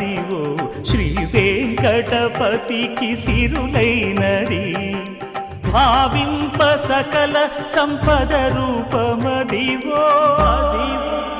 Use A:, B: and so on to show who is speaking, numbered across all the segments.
A: వెంకటనగమదివో శ్రీ వెంకటపతికి సిరులైనది. భావింప సకల సంపద రూపమదివో అదివో.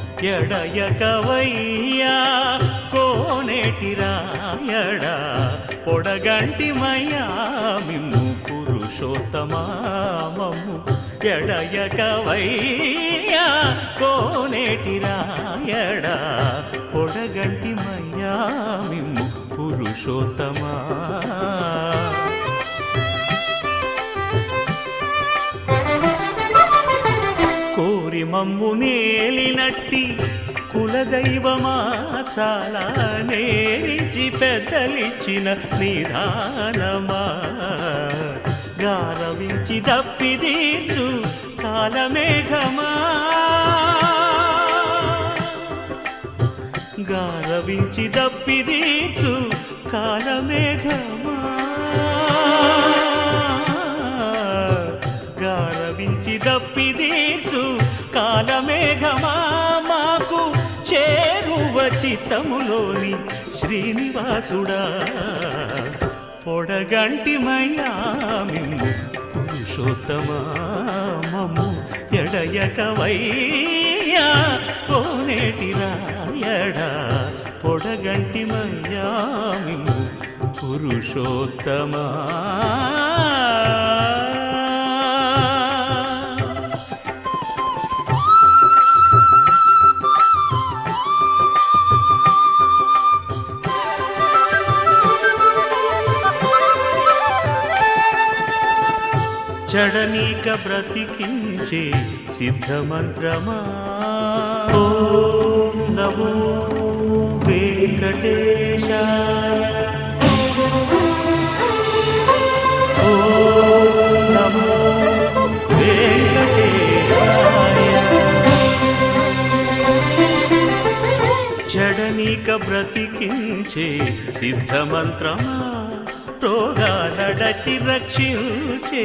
A: ఎడయకవయ్యా కోనేటి రాయడ పొడగంటి మయ్యామిమ్ము పురుషోత్తమా మమ్ము ఎడయకవయ్యా కోనేటి రాయడ పొడగంటి మయా మిమ్ము పురుషోత్తమా. కోరి మమ్ము మేలినట్టి కులదైవమా చాలా నేరిచి పెద్దలిచ్చిన నిదానమా గారవించి దప్పిదీచు కాలమేఘమా. గారవించి దప్పిదీచు కాలమేఘమా. మేఘమా మాకు చేరువ చిత్తములోని శ్రీనివాసుడా. పొడగంటిమయ్యా మిమ్ము పురుషోత్తమా మమ్ము ఎడయకవయ్యా. కోనేటి రాయడా పొడగంటి మయామిము పురుషోత్తమా. చడనీక బ్రతికించే సిద్ధమంత్రమా? ఓం నమో వెంకటేశ ఓం నమో వెంకటేశాయ. చడనీక బ్రతికించే సిద్ధమంత్రమా? తోగా నడచి రక్షించే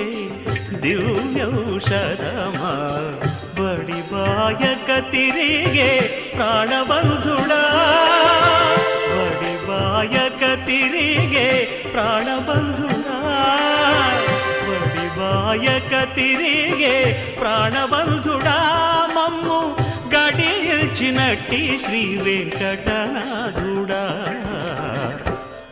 A: దివ్యౌషధమా? బడి బాయక తిరిగే ప్రాణబంధుడా? బడి బాయక తిరిగే ప్రాణబంధుడా? బడి బాయక తిరిగే ప్రాణబంధుడా? మమ్ము గడిచినట్టి శ్రీ వెంకటనాథుడా?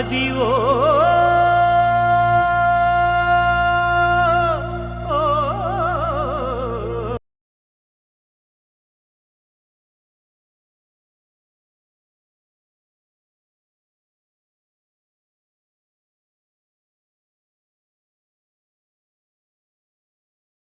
A: అది ఓ